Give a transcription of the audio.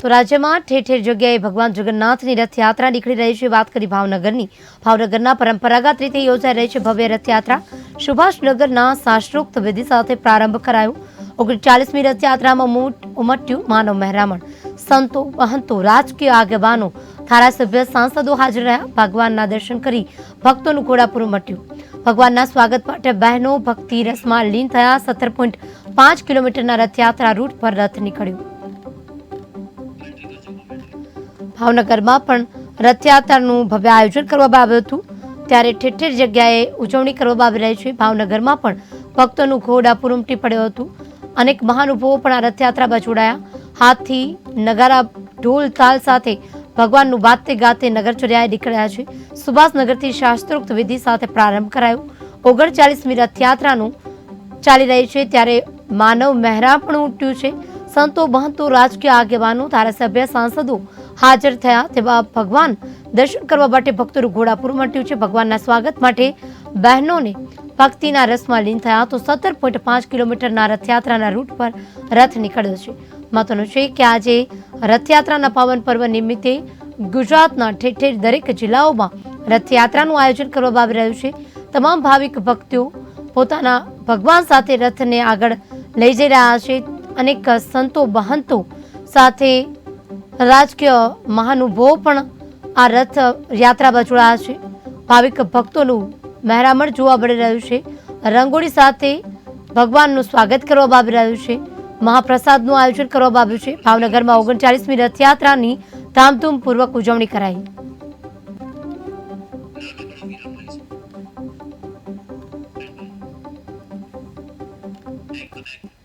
તો રાજ્યમાં ઠેર ઠેર જગ્યાએ ભગવાન જગન્નાથની રથયાત્રા નીકળી રહી છે. વાત કરી ભાવનગરની. ભાવનગરના પરંપરાગત રીતે યોજાઈ રહી છે ભવ્ય રથયાત્રા. સુભાષનગરના શાસ્ત્રોક્ત વિધિ સાથે પ્રારંભ કરાયો. ઓગણચાલીસમી રથયાત્રામાં ઉમટ- ઉમટ્યું માનવ મહેરામણ. સંતો, મહંતો, રાજકીય આગેવાનો, ધારાસભ્ય, સાંસદો હાજર રહ્યા. ભગવાનના દર્શન કરી ભક્તોનું ઘોડાપુર ઉમટ્યું. ભગવાનના સ્વાગત માટે બહેનો ભક્તિ રસમાં લીન થયા. સત્તર પોઈન્ટ પાંચ કિલોમીટરના રથયાત્રા રૂટ પર રથ નીકળ્યું. ભાવનગરમાં પણ રથયાત્રાનું ભવ્ય આયોજન કરવામાં આવ્યું હતું. ત્યારે ઠેર ઠેર જગ્યાએ ઉજવણી કરવામાં આવી રહી છે. ભાવનગરમાં પણ ભક્તોનું ઘોડાપુર ઉમટી પડ્યું હતું. અનેક મહાનુભાવો પણ આ રથયાત્રામાં જોડાયા. હાથથી નગારા, ઢોલ, તાલ સાથે ભગવાનનું વાતે ગાતે નગરચર્યાએ નીકળ્યા છે. સુભાષનગરથી શાસ્ત્રોક્ત વિધિ સાથે પ્રારંભ કરાયો. ઓગણચાલીસમી રથયાત્રાનું ચાલી રહી છે. ત્યારે માનવ મહેરા પણ ઉમટ્યું છે. સંતો મહંતો રાજકીય આગેવાનો, ધારાસભ્ય, સાંસદો હાજર થયા તેવા ભગવાન દર્શન કરવા માટે ભક્તોનું ઘોડાપુર મટ્યું છે. ભગવાનના સ્વાગત માટે બહેનોને ભક્તિના રસમાં લીન થયા તો સત્તર પોઈન્ટ પાંચ કિલોમીટરના રથયાત્રાના રૂટ પર રથ નીકળ્યો છે. મહત્વનું છે કે આજે રથયાત્રાના પાવન પર્વ નિમિત્તે ગુજરાતના ઠેર ઠેર દરેક જિલ્લાઓમાં રથયાત્રાનું આયોજન કરવામાં આવી રહ્યું છે. તમામ ભાવિક ભક્તો પોતાના ભગવાન સાથે રથને આગળ લઈ જઈ રહ્યા છે. અનેક સંતો, મહંતો સાથે રાજકીય મહાનુભવો પણ આ રથ યાત્રા બચોળાયા છે. ભાવિક ભક્તોનું મહેરામણ જોવા મળી રહ્યું છે. રંગોળી સાથે ભગવાનનું સ્વાગત કરવામાં આવી રહ્યું છે. મહાપ્રસાદનું આયોજન કરવામાં આવ્યું છે. ભાવનગરમાં ઓગણચાલીસમી રથયાત્રાની ધામધૂમપૂર્વક ઉજવણી કરાઈ.